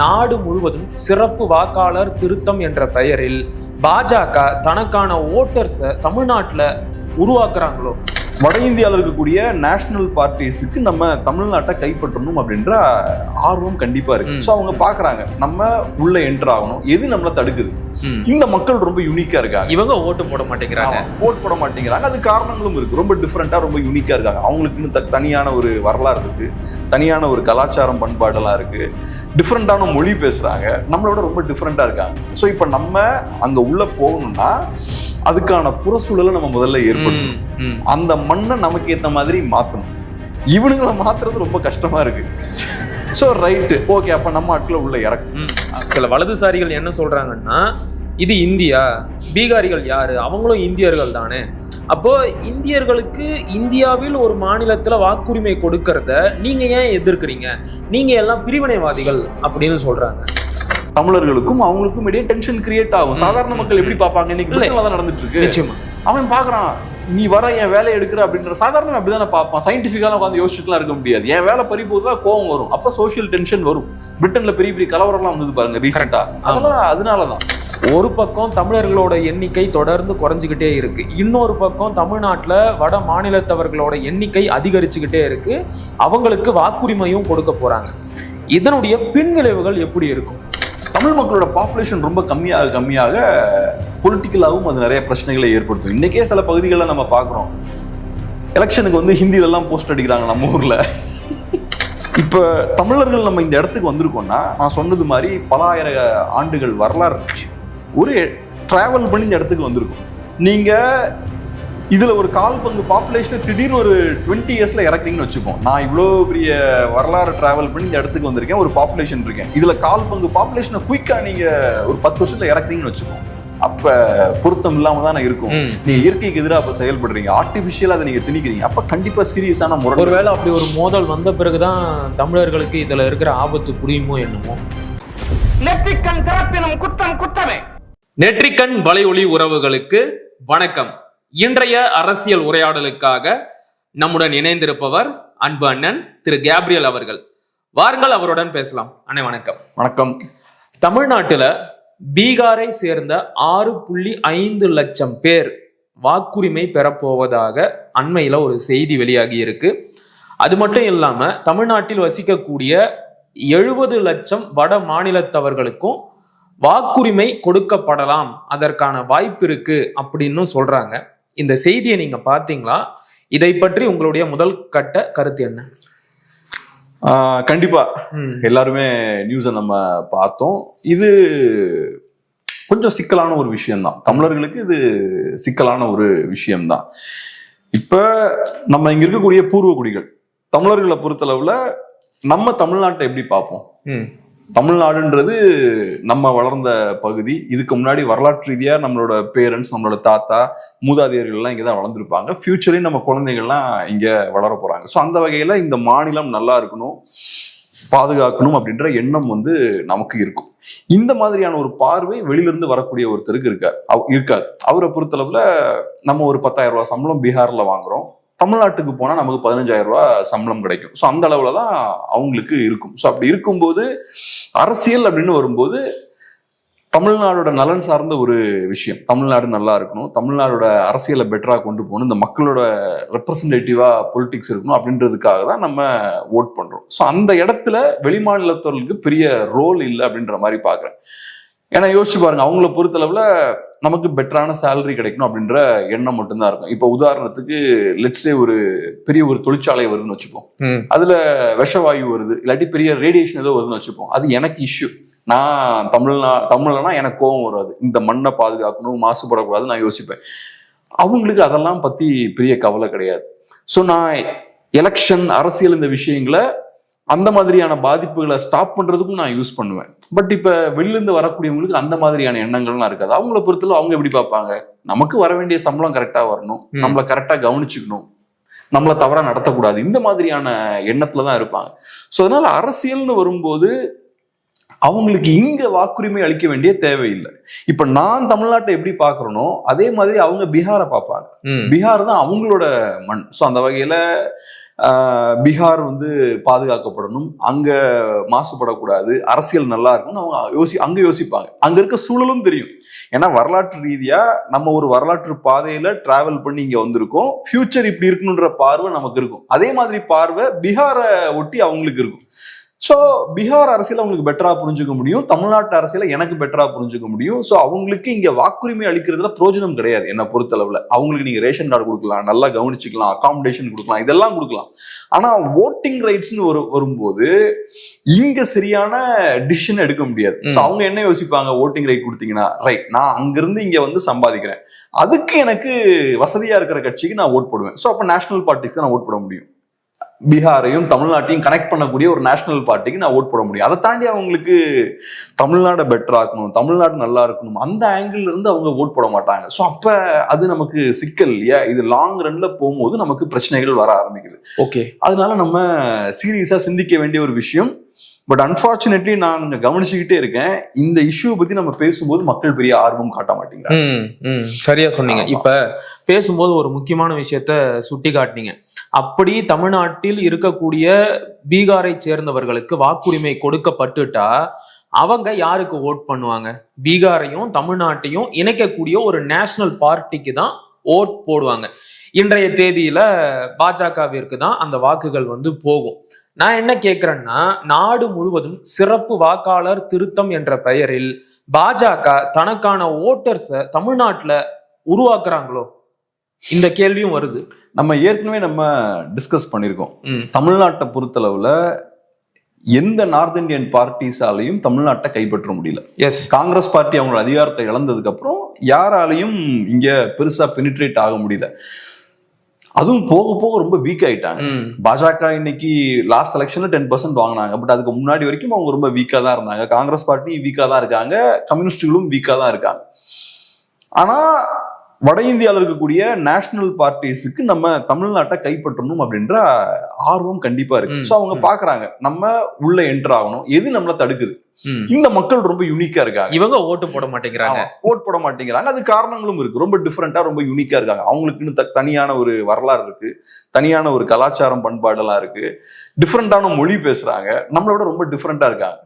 நாடு முழுவதும் சிறப்பு வாக்காளர் திருத்தம் என்ற பெயரில் பாஜக தனக்கான ஓட்டர்ஸை தமிழ்நாட்டில் உருவாக்குறாங்களோ? வட இந்தியாவில் இருக்கக்கூடிய நேஷனல் பார்ட்டிஸுக்கு நம்ம தமிழ்நாட்டை கைப்பற்றணும் அப்படின்ற ஆர்வம் கண்டிப்பா இருக்கு. ஸோ அவங்க பாக்குறாங்க நம்ம உள்ள என்டர் ஆகணும். எது நம்மள தடுக்குது. இந்த மக்கள் ரொம்ப யூனிக்கா இருக்காங்க. இவங்க ஓட்டு போட மாட்டேங்கிறாங்க. ஓட் போட மாட்டேங்கிறாங்க. அது காரணங்களும் இருக்கு. ரொம்ப டிஃப்ரெண்டா ரொம்ப யூனிக்கா இருக்காங்க. அவங்களுக்குன்னு த- தனியான ஒரு வரலாறு இருக்கு. தனியான ஒரு கலாச்சாரம் பண்பாடெல்லாம் இருக்கு. டிஃப்ரெண்டான மொழி பேசுறாங்க. நம்மளோட ரொம்ப டிஃப்ரெண்டா இருக்காங்க. ஸோ இப்போ நம்ம அங்க உள்ள போகணும்னா அதுக்கான புறசூழலை நம்ம முதல்ல ஏற்படுத்தணும். அந்த மண்ணை நமக்கு ஏத்த மாதிரி மாத்தணும். இவனுங்களை மாத்துறது ரொம்ப கஷ்டமா இருக்கு. ஸோ ரைட்டு ஓகே அப்ப நம்ம ஆட்களை உள்ள இறக்கும். சில வலதுசாரிகள் என்ன சொல்றாங்கன்னா இது இந்தியா பீகாரிகள் யாரு? அவங்களும் இந்தியர்கள் தானே. அப்போ இந்தியர்களுக்கு இந்தியாவில் ஒரு மாநிலத்துல வாக்குரிமை கொடுக்கறத நீங்க ஏன் எதிர்க்கிறீங்க? நீங்க எல்லாம் பிரிவினைவாதிகள் அப்படின்னு சொல்றாங்க. தமிழர்களுக்கும் அவங்களுக்கும் இடையே டென்ஷன் கிரியேட் ஆகும். சாதாரண மக்கள் எப்படி பார்ப்பாங்க? இன்னைக்கு தான் நடந்துட்டு இருக்கு நிச்சயமா. அவன் பாக்குறான் நீ வர என் வேலையை எடுக்கிற அப்படின்ற சாதாரண அப்படிதானே பார்ப்பான். சயின்டிஃபிக்கான உட்காந்து யோசிச்சுட்டுலாம் இருக்க முடியாது. என் வேலை பறி போதுல கோவம் வரும். அப்ப சோஷியல் டென்ஷன் வரும். பிரிட்டன்ல பெரிய பெரிய கலவரம்லாம் வந்தது பாருங்க ரீசெண்டா அதெல்லாம் அதனாலதான். ஒரு பக்கம் தமிழர்களோட எண்ணிக்கை தொடர்ந்து குறைஞ்சிக்கிட்டே இருக்கு. இன்னொரு பக்கம் தமிழ்நாட்டுல வட மாநிலத்தவர்களோட எண்ணிக்கை அதிகரிச்சுக்கிட்டே இருக்கு. அவங்களுக்கு வாக்குரிமையும் கொடுக்க போறாங்க. இதனுடைய பின்விளைவுகள் எப்படி இருக்கும்? தமிழ் மக்களோட பாப்புலேஷன் ரொம்ப கம்மியாக கம்மியாக பொலிட்டிக்கலாகவும் அது நிறைய பிரச்சனைகளை ஏற்படுத்தும். இன்றைக்கே சில பகுதிகளில் நம்ம பார்க்குறோம். எலெக்ஷனுக்கு வந்து ஹிந்திலெல்லாம் போஸ்ட் அடிக்கிறாங்க நம்ம ஊரில். இப்போ தமிழர்கள் நம்ம இந்த இடத்துக்கு வந்திருக்கோம்னா நான் சொன்னது மாதிரி பல ஆயிர ஆண்டுகள் வரலாறு இருந்துச்சு. ஒரு ட்ராவல் பண்ணி இந்த இடத்துக்கு வந்திருக்கோம். நீங்கள் இதுல ஒரு கால் பங்கு பாப்புலேஷனை திடீர்னு ஒரு டுவெண்ட்டி இயர்ஸ்ல இறக்குறீங்கன்னு வச்சுப்போம். நான் இவ்வளோ பெரிய வரலாறு டிராவல் பண்ணி இந்த இடத்துக்கு வந்திருக்கேன் ஒரு பாப்புலேஷன் இருக்கேன். இதுல கால் பங்கு பாப்புலேஷனை குயிக்கா நீங்க ஒரு பத்து வருஷத்துல இறக்குறீங்கன்னு வச்சுப்போம். அப்ப பொருத்தம் இல்லாம தானே இருக்கும். நீங்க இயற்கைக்கு எதிராக அப்ப செயல்படுறீங்க. ஆர்டிபிஷியலா அதை நீங்க திணிக்கிறீங்க. அப்ப கண்டிப்பா சீரியஸான முறை ஒருவேளை அப்படி ஒரு மோதல் வந்த பிறகுதான் தமிழர்களுக்கு இதுல இருக்கிற ஆபத்து புரியுமோ என்னமோ? நெற்றிக்கண் திறப்பினும் குற்றம் குற்றமே. நெற்றிக்கண் வலையொலி உறவுகளுக்கு வணக்கம். இன்றைய அரசியல் உரையாடலுக்காக நம்முடன் இணைந்திருப்பவர் அன்பு அண்ணன் திரு கேப்ரியல் அவர்கள். வாருங்கள் அவருடன் பேசலாம். அண்ணே வணக்கம். வணக்கம். தமிழ்நாட்டுல பீகாரை சேர்ந்த ஆறு புள்ளி ஐந்து லட்சம் பேர் வாக்குரிமை பெறப்போவதாக அண்மையில ஒரு செய்தி வெளியாகி இருக்கு. அது மட்டும் இல்லாம தமிழ்நாட்டில் வசிக்கக்கூடிய எழுபது லட்சம் வட மாநிலத்தவர்களுக்கும் வாக்குரிமை கொடுக்கப்படலாம். அதற்கான வாய்ப்பு இருக்கு அப்படின்னு சொல்றாங்க. இந்த செய்தியை நீங்க பார்த்தீங்களா? இதை பற்றி உங்களுடைய முதல் கட்ட கருத்து என்ன? கண்டிப்பா. எல்லாருமே நியூஸை நம்ம பார்த்தோம். இது கொஞ்சம் சிக்கலான ஒரு விஷயம்தான். தமிழர்களுக்கு இது சிக்கலான ஒரு விஷயம்தான். இப்ப நம்ம இங்க இருக்கக்கூடிய பூர்வ குடிகள் தமிழர்களை பொறுத்தளவுல நம்ம தமிழ்நாட்டை எப்படி பார்ப்போம்? ம், தமிழ்நாடுன்றது நம்ம வளர்ந்த பகுதி. இதுக்கு முன்னாடி வரலாற்று ரீதியாக நம்மளோட பேரண்ட்ஸ் நம்மளோட தாத்தா மூதாதையர்கள்லாம் எல்லாம் தான் வளர்ந்துருப்பாங்க ஃபியூச்சர்லையும் நம்ம குழந்தைகள்லாம் இங்கே வளர போகிறாங்க ஸோ அந்த வகையில் இந்த மாநிலம் நல்லா இருக்கணும் பாதுகாக்கணும் அப்படின்ற எண்ணம் வந்து நமக்கு இருக்கும். இந்த மாதிரியான ஒரு பார்வை வெளியிலிருந்து வரக்கூடிய ஒருத்தருக்கு இருக்கார். இருக்காது. அவரை பொறுத்தளவில் நம்ம ஒரு பத்தாயிரம் ரூபாய் சம்பளம் பீகாரில் வாங்குறோம். தமிழ்நாட்டுக்கு போனால் நமக்கு பதினஞ்சாயிரம் ரூபா சம்பளம் கிடைக்கும். ஸோ அந்த அளவில் தான் அவங்களுக்கு இருக்கும். ஸோ அப்படி இருக்கும்போது அரசியல் அப்படின்னு வரும்போது தமிழ்நாடோட நலன் சார்ந்த ஒரு விஷயம். தமிழ்நாடு நல்லா இருக்கணும். தமிழ்நாடோட அரசியலை பெட்டராக கொண்டு போகணும். இந்த மக்களோட ரெப்ரசன்டேட்டிவாக பொலிட்டிக்ஸ் இருக்கணும் அப்படின்றதுக்காக தான் நம்ம ஓட் பண்ணுறோம் ஸோ அந்த இடத்துல வெளிமாநிலத்தவர்களுக்கு பெரிய ரோல் இல்லை அப்படின்ற மாதிரி பார்க்குறேன். ஏன்னா யோசிச்சு பாருங்க அவங்கள பொறுத்தளவில் நமக்கு பெட்டரான சேலரி கிடைக்கணும் அப்படின்ற எண்ணம் மட்டும்தான் இருக்கும். இப்போ உதாரணத்துக்கு லெட்ஸே ஒரு பெரிய ஒரு தொழிற்சாலை வருதுன்னு வச்சுப்போம். அதுல விஷவாயு வருது இல்லாட்டி பெரிய ரேடியேஷன் ஏதோ வருதுன்னு வச்சுப்போம். அது எனக்கு இஷ்யூ நான் தமிழ்நா தமிழ்னா எனக்கு கோபம் வராது. இந்த மண்ணை பாதுகாக்கணும் மாசுபடக்கூடாது நான் யோசிப்பேன். அவங்களுக்கு அதெல்லாம் பத்தி பெரிய கவலை கிடையாது. ஸோ நான் எலெக்ஷன் அரசியல் இந்த விஷயங்களை அந்த மாதிரியான பாதிப்புகளை ஸ்டாப் பண்றதுக்கும் நான் யூஸ் பண்ணுவேன். பட் இப்ப வெளியிலேருந்து வரக்கூடியவங்களுக்கு அந்த மாதிரியான எண்ணங்கள்லாம் இருக்காது. அவங்கள பொறுத்தல அவங்க எப்படி பார்ப்பாங்க? நமக்கு வர வேண்டிய சம்பளம் கரெக்டா வரணும். நம்மளை கரெக்டா கவனிச்சுக்கணும். நம்மளை தவறா நடத்தக்கூடாது. இந்த மாதிரியான எண்ணத்துல தான் இருப்பாங்க. ஸோ அதனால அரசியல்னு வரும்போது அவங்களுக்கு இங்க வாக்குரிமை அளிக்க வேண்டிய தேவையில்லை. இப்ப நான் தமிழ்நாட்டை எப்படி பார்க்கறேனோ அதே மாதிரி அவங்க பீகாரை பார்ப்பாங்க. பீகார் தான் அவங்களோட மண். ஸோ அந்த வகையில பீகார் வந்து பாதுகாக்கப்படணும். அங்க மாசுபடக்கூடாது. அரசியல் நல்லா இருக்கும்னு அவங்க யோசி அங்க யோசிப்பாங்க. அங்க இருக்க சூழலும் தெரியும். ஏன்னா வரலாற்று ரீதியா நம்ம ஒரு வரலாற்று பாதையில டிராவல் பண்ணி இங்க வந்திருக்கோம். ஃபியூச்சர் இப்படி இருக்கணுன்ற பார்வை நமக்கு இருக்கும். அதே மாதிரி பார்வை பீகாரை ஒட்டி அவங்களுக்கு இருக்கும். ஸோ பீகார் அரசியல் அவங்களுக்கு பெட்டரா புரிஞ்சுக்க முடியும். தமிழ்நாட்டு அரசியலை எனக்கு பெட்டரா புரிஞ்சுக்க முடியும். ஸோ அவங்களுக்கு இங்க வாக்குரிமை அளிக்கிறதுல பிரோஜனம் கிடையாது என்ன பொறுத்தளவுல. அவங்களுக்கு நீங்க ரேஷன் கார்டு கொடுக்கலாம் நல்லா கவனிச்சுக்கலாம் அகாமடேஷன் கொடுக்கலாம் இதெல்லாம் கொடுக்கலாம். ஆனா ஓட்டிங் ரைட்ஸ்னு ஒரு வரும்போது இங்க சரியான டிசிஷன் எடுக்க முடியாது. ஸோ. அவங்க என்ன யோசிப்பாங்க? ஓட்டிங் ரைட் கொடுத்தீங்கன்னா ரைட் நான் அங்கிருந்து இங்க வந்து சம்பாதிக்கிறேன். அதுக்கு எனக்கு வசதியா இருக்கிற கட்சிக்கு நான் ஓட் போடுவேன். ஸோ அப்போ நேஷனல் பார்ட்டிஸ் தான் நான் ஓட் போட முடியும். பீகாரையும் தமிழ்நாட்டையும் கனெக்ட் பண்ணக்கூடிய ஒரு நேஷனல் பார்ட்டிக்கு நான் ஓட் போட முடியும். அதை தாண்டி அவங்களுக்கு தமிழ்நாடை பெட்டர் ஆக்கணும் தமிழ்நாடு நல்லா இருக்கணும் அந்த ஆங்கிள் இருந்து அவங்க ஓட் போட மாட்டாங்க. ஸோ அப்ப அது நமக்கு சிக்கல் இல்லையா? இது லாங் ரன்ல போகும்போது நமக்கு பிரச்சனைகள் வர ஆரம்பிக்குது. ஓகே அதனால நம்ம சீரியஸா சிந்திக்க வேண்டிய ஒரு விஷயம் பட் அன்பார்ச்சுனேட்லி நான் கொஞ்சம் கவனிச்சுக்கிட்டே இருக்கேன். இந்த இஷ்யூ பத்தி நம்ம பேசும்போது மக்கள் பெரிய ஆர்வம் காட்ட மாட்டேங்கிறாங்க. சரியா சொன்னீங்க. இப்ப பேசும்போது ஒரு முக்கியமான விஷயத்த சுட்டி காட்டினீங்க. அப்படி தமிழ்நாட்டில் இருக்கக்கூடிய பீகாரை சேர்ந்தவர்களுக்கு வாக்குரிமை கொடுக்கப்பட்டுட்டா அவங்க யாருக்கு ஓட் பண்ணுவாங்க? பீகாரையும் தமிழ்நாட்டையும் இணைக்கக்கூடிய ஒரு நேஷனல் பார்ட்டிக்கு தான் ஓட் போடுவாங்க. இன்றைய தேதியில பாஜகவிற்கு தான் அந்த வாக்குகள் வந்து போகும். நான் என்ன கேட்கிறேன்னா நாடு முழுவதும் சிறப்பு வாக்காளர் திருத்தம் என்ற பெயரில் பாஜக தனக்கான ஓட்டர்ஸை தமிழ்நாட்டுல உருவாக்குறாங்களோ? இந்த கேள்வியும் வருது. நம்ம ஏற்கனவே நம்ம டிஸ்கஸ் பண்ணியிருக்கோம். தமிழ்நாட்டை பொறுத்தளவுல எந்த நார்த் இந்தியன் பார்ட்டிஸாலையும் தமிழ்நாட்டை கைப்பற்ற முடியல. எஸ் காங்கிரஸ் பார்ட்டி அவங்களோட அதிகாரத்தை இழந்ததுக்கு அப்புறம் யாராலையும் இங்க பெருசா பெனிட்ரேட் ஆக முடியல. அதுவும் போக போக ரொம்ப வீக் ஆயிட்டாங்க. பாஜக இன்னைக்கு லாஸ்ட் எலெக்ஷன்ல டென் பர்சன்ட் வாங்கினாங்க. பட் அதுக்கு முன்னாடி வரைக்கும் அவங்க ரொம்ப வீக்கா தான் இருந்தாங்க. காங்கிரஸ் பார்ட்டி வீக்கா தான் இருக்காங்க. கம்யூனிஸ்டுகளும் வீக்கா தான் இருக்காங்க. ஆனா வட இந்தியாவில் இருக்கக்கூடிய நேஷனல் பார்ட்டிஸுக்கு நம்ம தமிழ்நாட்டை கைப்பற்றணும் அப்படின்ற ஆர்வம் கண்டிப்பா இருக்கு. ஸோ அவங்க. பாக்குறாங்க நம்ம உள்ள என்டர் ஆகணும் எது நம்மள தடுக்குது. இந்த மக்கள் ரொம்ப யூனிக்கா இருக்காங்க. இவங்க ஓட்டு போட மாட்டேங்கிறாங்க. ஓட் போட மாட்டேங்கிறாங்க. அது காரணங்களும் இருக்கு. ரொம்ப டிஃப்ரெண்டா ரொம்ப யூனிக்கா இருக்காங்க. அவங்களுக்குன்னு தனியான ஒரு வரலாறு இருக்கு. தனியான ஒரு கலாச்சாரம் பண்பாடெல்லாம் இருக்கு. டிஃப்ரெண்டான மொழி பேசுறாங்க. நம்மளோட ரொம்ப டிஃப்ரெண்டா இருக்காங்க.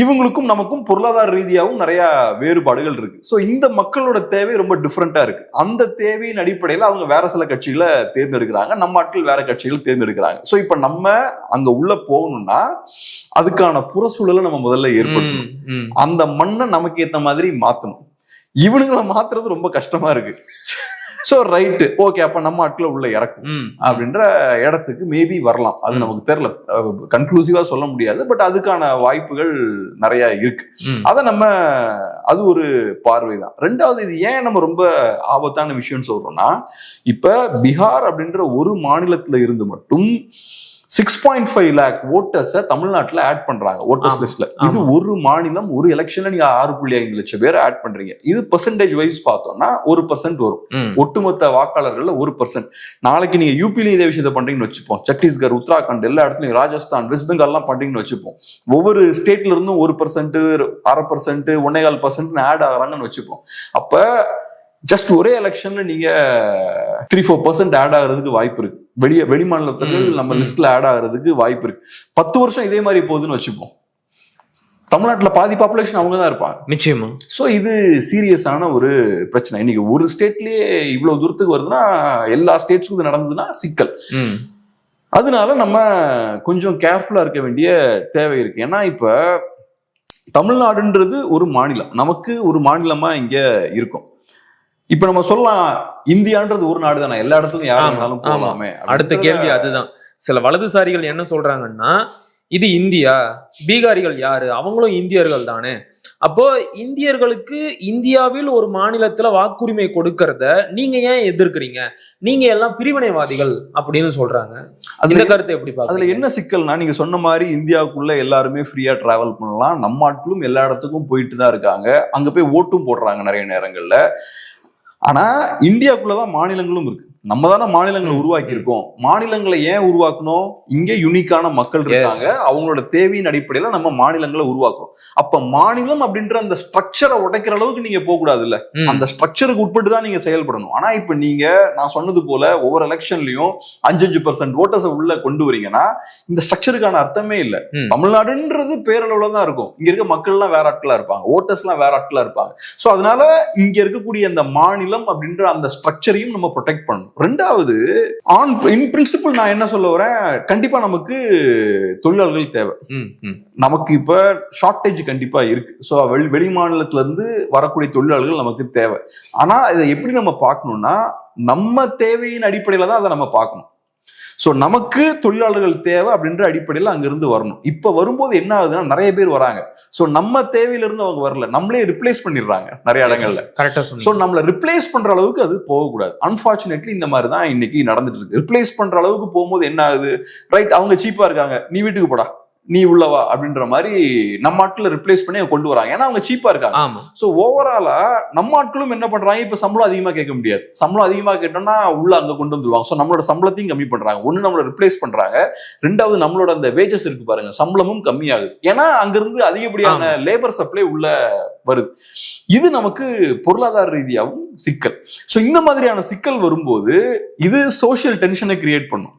இவங்களுக்கும் நமக்கும் பொருளாதார ரீதியாகவும் நிறைய வேறுபாடுகள் இருக்கு. ஸோ இந்த மக்களோட தேவை ரொம்ப டிஃப்ரெண்டா இருக்கு. அந்த தேவையின் அடிப்படையில் அவங்க வேற சில கட்சிகளை தேர்ந்தெடுக்கிறாங்க. நம்ம ஆட்கள் வேற கட்சிகள் தேர்ந்தெடுக்கிறாங்க. ஸோ இப்போ நம்ம அங்க உள்ள போகணும்னா அதுக்கான புறச்சூழலை நம்ம முதல்ல ஏற்படுத்தணும். அந்த மண்ணை நமக்கு ஏத்த மாதிரி மாத்தணும். இவனுங்களை மாத்துறது ரொம்ப கஷ்டமா இருக்கு. சோ ரைட்டு ஓகே அப்ப நம்ம ஆட்களை உள்ள இறக்கும். அப்படின்ற இடத்துக்கு மேபி வரலாம். அது. நமக்கு தெரியல. கன்க்ளூசிவா சொல்ல முடியாது பட் அதுக்கான வாய்ப்புகள் நிறைய இருக்கு. அதை நம்ம அது ஒரு பார்வை தான். ரெண்டாவது இது ஏன் நம்ம ரொம்ப ஆபத்தான விஷயம்னு சொல்றோம்னா இப்ப பீகார் அப்படின்ற ஒரு மாநிலத்துல இருந்து மட்டும் சிக்ஸ் பாயிண்ட் ஃபைவ் லேக் ஓட்டர்ஸை தமிழ்நாட்டுல ஆட் பண்றாங்க ஓட்டர்ஸ் லிஸ்ட்ல இது ஒரு மாநிலம் ஒரு எலெக்ஷன்ல நீங்க ஆறு புள்ளி ஐந்து லட்சம் பேர் ஆட் பண்றீங்க. இது பெர்சன்டேஜ் வைஸ் பார்த்தோம்னா ஒரு பர்சன்ட் வரும். ஒட்டுமொத்த வாக்காளர்கள்ல ஒரு பர்சன்ட் நாளைக்கு நீங்க யூபிலையும் இதே விஷயத்த பண்றீங்கன்னு வச்சுப்போம். சத்தீஸ்கர் உத்தராகண்ட் எல்லா இடத்துலயும் ராஜஸ்தான் வெஸ்ட் பெங்கால் எல்லாம் பண்றீங்கன்னு வச்சுப்போம். ஒவ்வொரு ஸ்டேட்ல இருந்தும் ஒரு பர்சன்ட் அரை பர்சன்ட் ஒன்னேகால் பர்சன்ட் ஆட் ஆகுறாங்கன்னு வச்சுப்போம். அப்ப ஜஸ்ட் ஒரே எலெக்ஷன்ல நீங்க த்ரீ ஃபோர் பர்சன்ட் ஆட் ஆகுறதுக்கு வாய்ப்பு இருக்கு. வெளிய வெளி மாநிலத்தர்கள் ம், நம்ம. லிஸ்ட்ல ஆட் ஆகுறதுக்கு வாய்ப்பு இருக்கு. பத்து வருஷம் இதே மாதிரி போகுதுன்னு வச்சுப்போம். தமிழ்நாட்டுல பாதி பாப்புலேஷன் அவங்க தான் இருப்பாங்க. நிச்சயமா. ஸோ இது சீரியஸான ஒரு பிரச்சனை. இன்னைக்கு ஒரு ஸ்டேட்லயே இவ்வளவு தூரத்துக்கு வருதுன்னா எல்லா ஸ்டேட்ஸ்க்கும் இது நடந்ததுன்னா சிக்கல். அதனால நம்ம கொஞ்சம் கேர்ஃபுல்லா இருக்க வேண்டிய தேவை இருக்கு. ஏன்னா இப்ப தமிழ்நாடுன்றது ஒரு மாநிலம். நமக்கு ஒரு மாநிலமா இங்க இருக்கும். இப்ப நம்ம சொல்லலாம் இந்தியான்றது ஒரு நாடு தானே. எல்லா இடத்துக்கும் யார் ஆமா, வேணாலும் ஆமா. போகலாமே அடுத்த கேள்வி அதுதான். சில வலதுசாரிகள் என்ன சொல்றாங்கன்னா இது இந்தியா பீகாரிகள் யாரு? அவங்களும் இந்தியர்கள் தானே. அப்போ இந்தியர்களுக்கு இந்தியாவில் ஒரு மாநிலத்துல வாக்குரிமை கொடுக்கறத நீங்க ஏன் எதிர்க்கிறீங்க? நீங்க எல்லாம் பிரிவினைவாதிகள் அப்படின்னு சொல்றாங்க. அதுல கருத்தை எப்படி அதுல என்ன சிக்கல்னா நீங்க சொன்ன மாதிரி இந்தியாவுக்குள்ள எல்லாருமே ஃப்ரீயா டிராவல் பண்ணலாம். நம்ம ஆட்களும் எல்லா இடத்துக்கும் போயிட்டு தான் இருக்காங்க. அங்க போய் ஓட்டும் போடுறாங்க நிறைய நேரங்கள்ல. ஆனால் இந்தியாக்குள்ளே தான் மாநிலங்களும் இருக்குது நம்ம தானே மாநிலங்களை உருவாக்கி இருக்கோம் மாநிலங்களை ஏன் உருவாக்கணும்? இங்க யூனிக்கான மக்கள் இருக்காங்க. அவங்களோட தேவையின் அடிப்படையில நம்ம மாநிலங்களை உருவாக்குறோம். அப்ப மாநிலம் அப்படின்ற அந்த ஸ்ட்ரக்சரை உடைக்கிற அளவுக்கு நீங்க போக கூடாது இல்ல. அந்த ஸ்ட்ரக்சருக்கு உட்பட்டு தான் நீங்க செயல்படணும். ஆனா இப்ப நீங்க நான் சொன்னது போல ஒவ்வொரு எலெக்ஷன்லயும் அஞ்சு அஞ்சு பர்சன்ட் ஓட்டர்ஸை உள்ள கொண்டு வரீங்கன்னா இந்த ஸ்ட்ரக்சருக்கான அர்த்தமே இல்ல. தமிழ்நாடுன்றது பேரளவுல தான் இருக்கும். இங்க இருக்க மக்கள் எல்லாம் வேற ஆட்களா இருப்பாங்க. ஓட்டர்ஸ் எல்லாம் வேற ஆட்களா இருப்பாங்க. சோ அதனால இங்க இருக்கக்கூடிய அந்த மாநிலம் அப்படின்ற அந்த ஸ்ட்ரக்சரையும் நம்ம ப்ரொடெக்ட் பண்ணணும். ரெண்டாவது ஆன் இன் பிரின்சிபல் நான் என்ன சொல்ல வரேன்? கண்டிப்பா நமக்கு தொழிலாளர்கள் தேவை. ம், ம். நமக்கு இப்ப ஷார்ட்டேஜ் கண்டிப்பா இருக்கு. ஸோ வெளி வெளி மாநிலத்துல இருந்து வரக்கூடிய தொழிலாளர்கள் நமக்கு தேவை. ஆனா இதை எப்படி நம்ம பார்க்கணும்னா நம்ம தேவையின் அடிப்படையில தான் அதை நம்ம பார்க்கணும். ஸோ நமக்கு தொழிலாளர்கள் தேவை அப்படின்ற அடிப்படையில் அங்கிருந்து வரணும். இப்போ வரும்போது என்ன ஆகுதுன்னா நிறைய பேர் வராங்க. ஸோ நம்ம தேவையிலிருந்து அவங்க வரல. நம்மளே ரிப்ளேஸ் பண்ணிடுறாங்க நிறைய இடங்கள்ல. கரெக்டா ஸோ நம்மள ரிப்ளேஸ் பண்ற அளவுக்கு அது போகக்கூடாது. அன்பார்ச்சுனேட்லி இந்த மாதிரி தான் இன்னைக்கு நடந்துட்டு இருக்கு. ரிப்ளேஸ் பண்ற அளவுக்கு போகும்போது என்ன ஆகுது? ரைட் அவங்க சீப்பா இருக்காங்க. நீ வீட்டுக்கு போடா. நீ உள்ளவா அப்படின்ற மாதிரி நம்ம ஆட்களை ரிப்ளேஸ் பண்ணி அவங்க கொண்டு வராங்க. ஏன்னா அவங்க சீப்பா இருக்காங்க. ஸோ ஓவராலா நம்ம ஆட்களும் என்ன பண்றாங்க? இப்ப சம்பளம் அதிகமா கேட்க முடியாது. சம்பளம் அதிகமா கேட்டோம்னா உள்ள அங்க கொண்டு வந்துருவாங்க. ஸோ நம்மளோட சம்பளத்தையும் கம்மி பண்றாங்க. ஒண்ணு நம்மள ரிப்ளேஸ் பண்றாங்க. ரெண்டாவது நம்மளோட அந்த வேஜஸ் இருக்கு பாருங்க. சம்பளமும் கம்மியாகுது. ஏன்னா அங்கிருந்து அதிகப்படியான லேபர் சப்ளை உள்ள வருது. இது நமக்கு பொருளாதார ரீதியாகவும் சிக்கல். ஸோ இந்த மாதிரியான சிக்கல் வரும்போது இது சோஷியல் டென்ஷனை கிரியேட் பண்ணும்.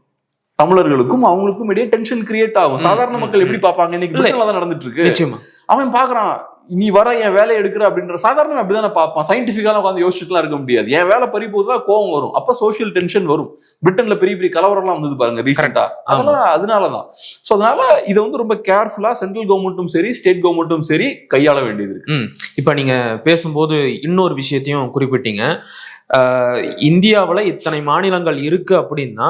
தமிழர்களுக்கும் அவங்களுக்கும் இடையே டென்ஷன் கிரியேட் ஆகும். சாதாரண மக்கள். எப்படி பார்ப்பாங்க? இன்னைக்கு தான் நடந்துட்டு இருக்கு நிச்சயமா. அவன் பாக்குறான் நீ வர என் வேலையை எடுக்கிற அப்படின்ற சாதாரண அப்படிதானே பார்ப்பான். சயின்டிபிக்கால உட்காந்து யோசிச்சுட்டுலாம் இருக்க முடியாது. என் வேலை பறி போதுலாம் கோவம் வரும். அப்ப சோஷியல் டென்ஷன் வரும். பிரிட்டன்ல பெரிய பெரிய கலவரம்லாம் வந்தது பாருங்க ரீசெண்டா அதெல்லாம் அதனாலதான். சோ அதனால இதை வந்து ரொம்ப கேர்ஃபுல்லா சென்ட்ரல் கவர்மெண்ட்டும் சரி ஸ்டேட் கவர்மெண்ட்டும் சரி கையாள வேண்டியது இருக்கு. இப்போ நீங்க பேசும்போது இன்னொரு விஷயத்தையும் குறிப்பிட்டீங்க. இந்தியாவுல இத்தனை மாநிலங்கள் இருக்கு அப்படின்னா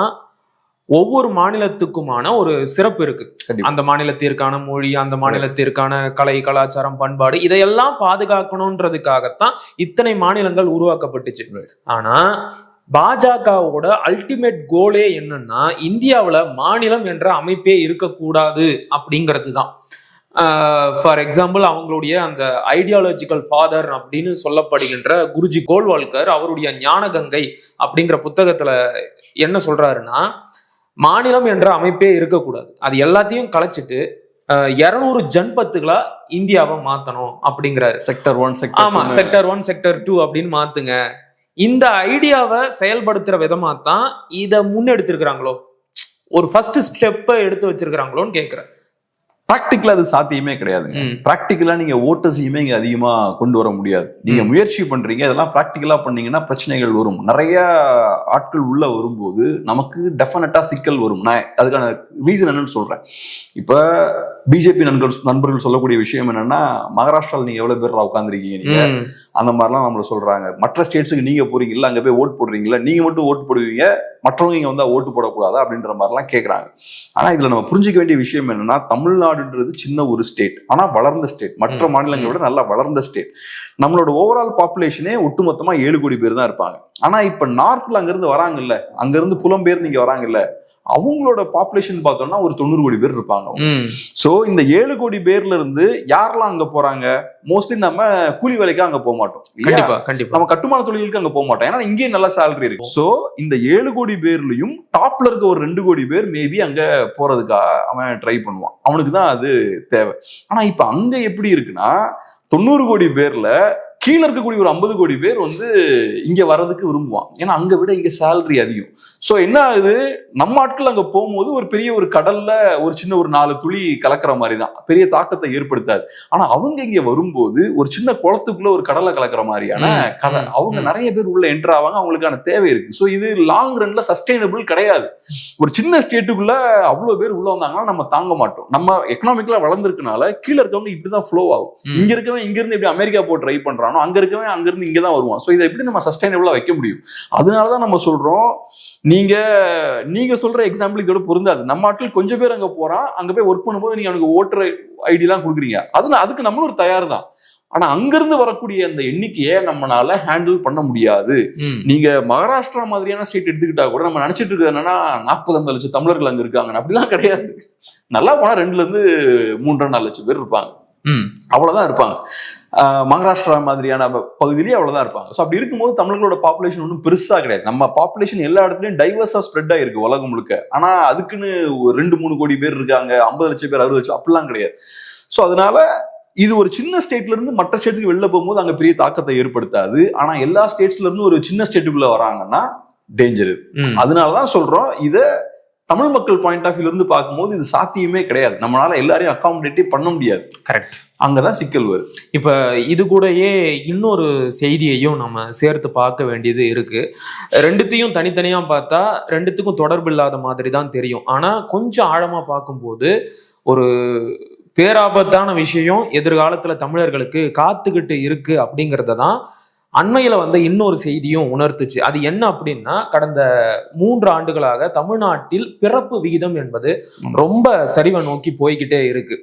ஒவ்வொரு மாநிலத்துக்குமான ஒரு சிறப்பு இருக்கு. அந்த மாநிலத்திற்கான மொழி அந்த மாநிலத்திற்கான கலை கலாச்சாரம் பண்பாடு இதையெல்லாம் பாதுகாக்கணுன்றதுக்காகத்தான் இத்தனை மாநிலங்கள் உருவாக்கப்பட்டுச்சு. ஆனா பாஜகவோட அல்டிமேட் கோலே என்னன்னா இந்தியாவுல மாநிலம் என்ற அமைப்பே இருக்கக்கூடாது அப்படிங்கிறது தான் ஃபார் எக்ஸாம்பிள் அவங்களுடைய அந்த ஐடியாலஜிக்கல் ஃபாதர் அப்படின்னு சொல்லப்படுகின்ற குருஜி கோல்வால்கர் அவருடைய ஞானகங்கை அப்படிங்கிற புத்தகத்துல என்ன சொல்றாருன்னா மாநிலம் என்ற அமைப்பே இருக்கக்கூடாது. அது எல்லாத்தையும் கலைச்சிட்டு இரநூறு ஜன்பத்துகளா இந்தியாவை மாத்தணும் அப்படிங்கிறாரு செக்டர் ஒன் ஆமா sector sector one sector two அப்படின்னு மாத்துங்க. இந்த ஐடியாவை செயல்படுத்துற விதமா தான் இத முன்னெடுத்திருக்கிறாங்களோ? ஒரு ஃபர்ஸ்ட் ஸ்டெப்பை எடுத்து வச்சிருக்கிறாங்களோன்னு கேக்குறேன். பிராக்டிக்கலா அது சாத்தியமே கிடையாது. ம். பிராக்டிக்கலா நீங்க ஓட்டர்ஸையுமே இங்க அதிகமா கொண்டு வர முடியாது. நீங்க. முயற்சி பண்றீங்க இதெல்லாம் பிராக்டிக்கலா பண்ணீங்கன்னா பிரச்சனைகள் வரும். நிறைய ஆட்கள் உள்ள வரும்போது நமக்கு டெஃபினட்டா சிக்கல் வரும். நான் அதுக்கான ரீசன் என்னன்னு சொல்றேன். இப்ப பிஜேபி நண்பர்கள் நண்பர்கள் சொல்லக்கூடிய விஷயம் என்னன்னா மகாராஷ்டிரால நீங்க எவ்வளவு பேர் உட்காந்துருக்கீங்க நீங்க? ம். அந்த மாதிரிலாம் நம்மள சொல்றாங்க. மற்ற ஸ்டேட்ஸுக்கு நீங்க போறீங்கல்ல அங்க போய் ஓட்டு போடுறீங்கல்ல நீங்க மட்டும் ஓட்டு போடுவீங்க மற்றவங்க இங்க வந்தா ஓட்டு போடக்கூடாதா அப்படின்ற மாதிரிலாம் கேக்குறாங்க. ஆனா இதுல நம்ம புரிஞ்சுக்க வேண்டிய விஷயம் என்னன்னா தமிழ்நாடுன்றது சின்ன ஒரு ஸ்டேட் ஆனா வளர்ந்த ஸ்டேட் மற்ற மாநிலங்களை விட நல்லா வளர்ந்த ஸ்டேட் நம்மளோட ஓவரால் பாப்புலேஷனே ஒட்டுமொத்தமா ஏழு கோடி பேர் தான் இருப்பாங்க. ஆனா இப்ப நார்த்ல அங்க இருந்து வராங்கல்ல அங்க இருந்து புலம்பெயர் நீங்க வராங்கல்ல அவங்களோட பாப்புலேஷன் பார்த்தோம்னா ஒரு தொண்ணூறு கோடி பேர் இருப்பாங்க. சோ இந்த ஏழு கோடி பேர்ல இருந்து யாரெல்லாம் அங்க போறாங்க? மோஸ்ட்லி நம்ம கூலி வேலைக்கு அங்க போக மாட்டோம்? கண்டிப்பா கண்டிப்பா. நம்ம கட்டுமான தொழிலுக்கு அங்க போக மாட்டோம். ஏன்னா இங்கேயும் நல்ல சேலரி இருக்கு. சோ இந்த ஏழு கோடி பேர்லயும் டாப்ல இருக்க ஒரு ரெண்டு கோடி பேர் மேபி அங்க போறதுக்காக அவன் ட்ரை பண்ணுவான். அவனுக்கு தான் அது தேவை. ஆனா இப்ப அங்க எப்படி இருக்குன்னா தொண்ணூறு கோடி பேர்ல கீழே இருக்கக்கூடிய ஒரு ஐம்பது கோடி பேர் வந்து இங்க வர்றதுக்கு விரும்புவான் ஏன்னா அங்க விட இங்க சேலரி அதிகம். சோ என்ன ஆகுது? நம்ம ஆட்கள் அங்க போகும்போது ஒரு பெரிய ஒரு கடல்ல ஒரு சின்ன ஒரு நாலு துளி கலக்கிற மாதிரி தான் பெரிய தாக்கத்தை ஏற்படுத்தாது. ஆனா அவங்க இங்க வரும்போது ஒரு சின்ன குளத்துக்குள்ள ஒரு கடலை கலக்கிற மாதிரியான கதை. அவங்க. நிறைய பேர் உள்ள என்டர் ஆவாங்க. அவங்களுக்கான தேவை இருக்கு. ஸோ இது லாங் ரன்ல சஸ்டைனபிள் கிடையாது. ஒரு சின்ன ஸ்டேட்டுக்குள்ள அவ்வளவு பேர் உள்ள வந்தாங்கன்னா நம்ம தாங்க மாட்டோம். நம்ம எக்கனாமிக்கலா வளர்ந்துருக்கனால கீழே இருக்கவங்க இப்படிதான் ஃப்ளோ ஆகும். இங்க இருக்கவன் இங்க இருந்து எப்படி அமெரிக்கா போ ட்ரை பண்றானோ அங்க இருக்கவன் அங்க இருந்து இங்க தான் வருவான். ஸோ இதை எப்படி நம்ம சஸ்டைனபிளா வைக்க முடியும்? அதனாலதான் நம்ம சொல்றோம் நீங்க நீங்க சொல்ற எக்ஸாம்பிள் இதோட பொருந்தாது. நம்ம ஆட்கள் கொஞ்சம் பேர் அங்க போறான் அங்க போய் ஒர்க் பண்ணும்போது நீங்க அவனுக்கு ஓட்டர் ஐடி எல்லாம் கொடுக்குறீங்க. அது அதுக்கு நம்மளும் ஒரு தயார் தான். ஆனா அங்கிருந்து வரக்கூடிய அந்த எண்ணிக்கையை நம்மளால ஹேண்டில் பண்ண முடியாது. நீங்க மகாராஷ்டிரா மாதிரியான ஸ்டேட் எடுத்துக்கிட்டா கூட நம்ம நினைச்சிட்டு இருக்கிறது என்னன்னா நாற்பது ஐம்பது லட்சம் தமிழர்கள் அங்க இருக்காங்க அப்படிலாம் கிடையாது. நல்லா போனா ரெண்டுல இருந்து மூன்றரை நாலு லட்சம் பேர் இருப்பாங்க. ம். அவ்வளவுதான் இருப்பாங்க. மகாராஷ்டிரா மாதிரியான பகுதியிலேயே அவ்வளவுதான் இருப்பாங்க. ஸோ அப்படி இருக்கும்போது தமிழர்களோட பாப்புலேஷன் ஒன்றும் பெருசா கிடையாது. நம்ம பாப்புலேஷன் எல்லா இடத்துலயும் டைவர்ஸா ஸ்ப்ரெட் ஆயிருக்கு உலகம் முழுக்க. ஆனா அதுக்குன்னு ஒரு ரெண்டு மூணு கோடி பேர் இருக்காங்க ஐம்பது லட்சம் பேர் அறுபது லட்சம் அப்படிலாம் கிடையாது. ஸோ அதனால இது ஒரு சின்ன ஸ்டேட்ல இருந்து மற்ற ஸ்டேட்ஸ்க்கு வெளில போகும்போது அங்க பெரிய தாக்கத்தை ஏற்படுத்தாது. ஆனா எல்லா ஸ்டேட்ஸ்ல இருந்து ஒரு சின்ன ஸ்டேட்டுக்குள்ள வராங்கன்னா டேஞ்சர் அதனாலதான் சொல்றோம் இத தமிழ் மக்கள் பாயிண்ட் ஆஃப் வியூல இருந்து பார்க்கும்போது இது சாத்தியமே கிடையாது. நம்மளால எல்லாரையும் அகாமடேட்டே பண்ண முடியாது. கரெக்ட் அங்கதான் சிக்கல் வருது. இப்ப இது கூடயே இன்னொரு செய்தியையும் நம்ம சேர்த்து பார்க்க வேண்டியது இருக்கு. ரெண்டுத்தையும் தனித்தனியா பார்த்தா ரெண்டுத்துக்கும் தொடர்பு இல்லாத மாதிரி தான் தெரியும். ஆனா கொஞ்சம் ஆழமா பார்க்கும்போது ஒரு பேராபத்தான விஷயம் எதிர்காலத்துல தமிழர்களுக்கு காத்துக்கிட்டு இருக்கு அப்படிங்கறத தான் அண்மையில வந்த இன்னொரு செய்தியும் உணர்த்துச்சு. அது என்ன அப்படின்னா கடந்த மூன்று ஆண்டுகளாக தமிழ்நாட்டில் பிறப்பு விகிதம் என்பது ரொம்ப சரிவை நோக்கி போய்கிட்டே இருக்கு.